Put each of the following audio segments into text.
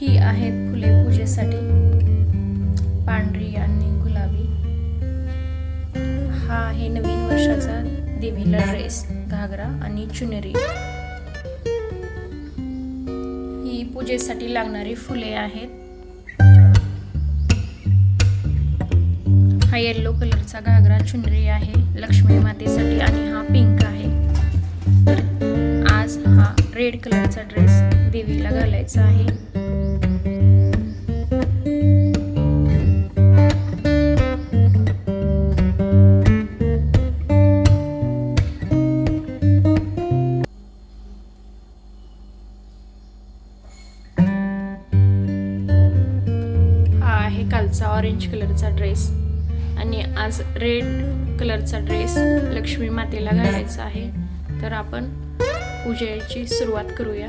ही आहेत फुले पूजेसाठी. पांढरी आणि गुलाबी. हा आहे नवीन वर्षाचा देवीला ड्रेस घागरा आणि चुनरी. ही पूजेसाठी लागणारी फुले आहेत. हा येल्लो कलरचा घागरा चुनरी आहे लक्ष्मी मातेसाठी आणि हा पिंक आहे. तर आज हा रेड कलरचा ड्रेस देवीला घालायचा आहे. ऑरेंज कलरचा ड्रेस आणि आज रेड कलरचा ड्रेस लक्ष्मी मातेला घालायचा आहे. तर आपण पूजेची सुरुवात करूया.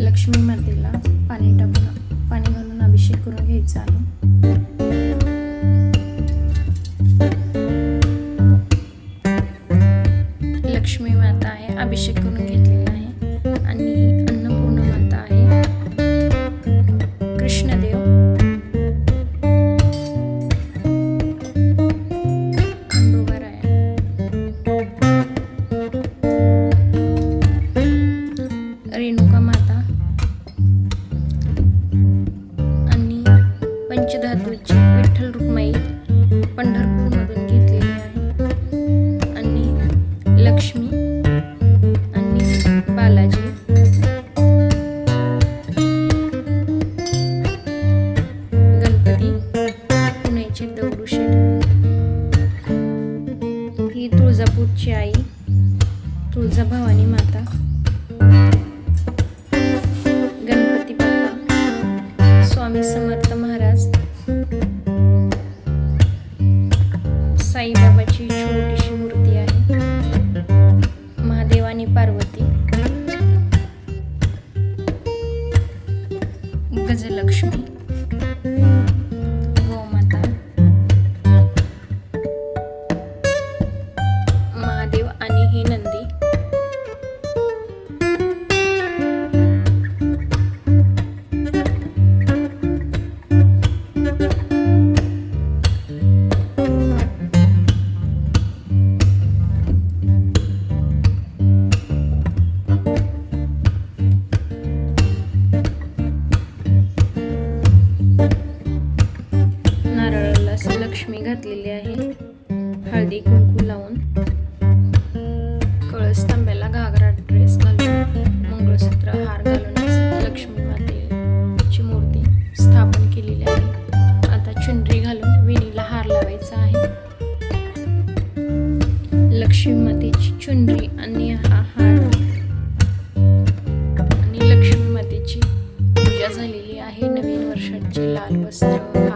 लक्ष्मी मातेला पाणी टाकून पाणी घालून अभिषेक करून घ्यायचा आहे. तुळजा भवानी माता. गणपती बाप्पा. स्वामी समर्थ महाराज. साईबाबाची छोटीशी मूर्ती आहे. महादेव आणि पार्वती. गजलक्ष्मी. कळस तांब्याला घागरा ड्रेस घालून. मंगळसूत्र हार घालून लक्ष्मी मातेची मूर्ती स्थापन केलेली आहे. आता चुनरी घालून विणीला हार लावायचा आहे. लक्ष्मी मातेची चुनरी आणि हा हार. आणि लक्ष्मी मातेची पूजा झालेली आहे नवीन वर्षाचे लाल वस्त्र.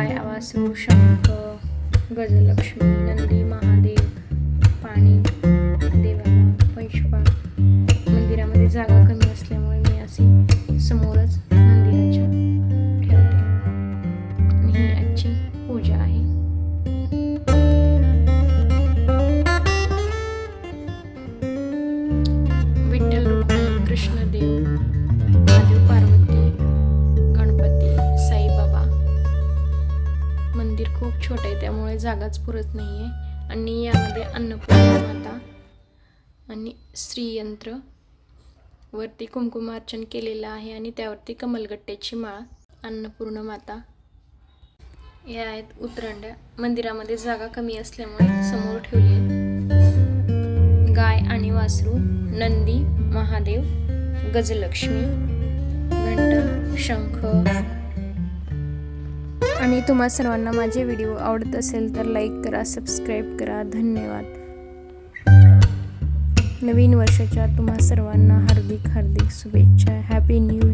उठवली आवाज? वासरू शंख गजलक्ष्मी नंदी महा मंदिर खूप छोटं आहे त्यामुळे जागाच पुरत नाही आहे आणि यामध्ये अन्नपूर्णा माता आणि श्रीयंत्र वरती कुंकुमार्चन केलेलं आहे आणि त्यावरती कमलगट्ट्याची माळ अन्नपूर्ण माता. या आहेत उतरंड्या मंदिरामध्ये जागा कमी असल्यामुळे समोर ठेवली आहेत. गाय आणि वासरू नंदी महादेव गजलक्ष्मी घंटा शंख आणि तुम्हा सर्वांना माझे व्हिडिओ आवडत असेल तर लाईक करा सबस्क्राईब करा. धन्यवाद. नवीन वर्षाच्या तुम्हा सर्वांना हार्दिक हार्दिक शुभेच्छा. Happy new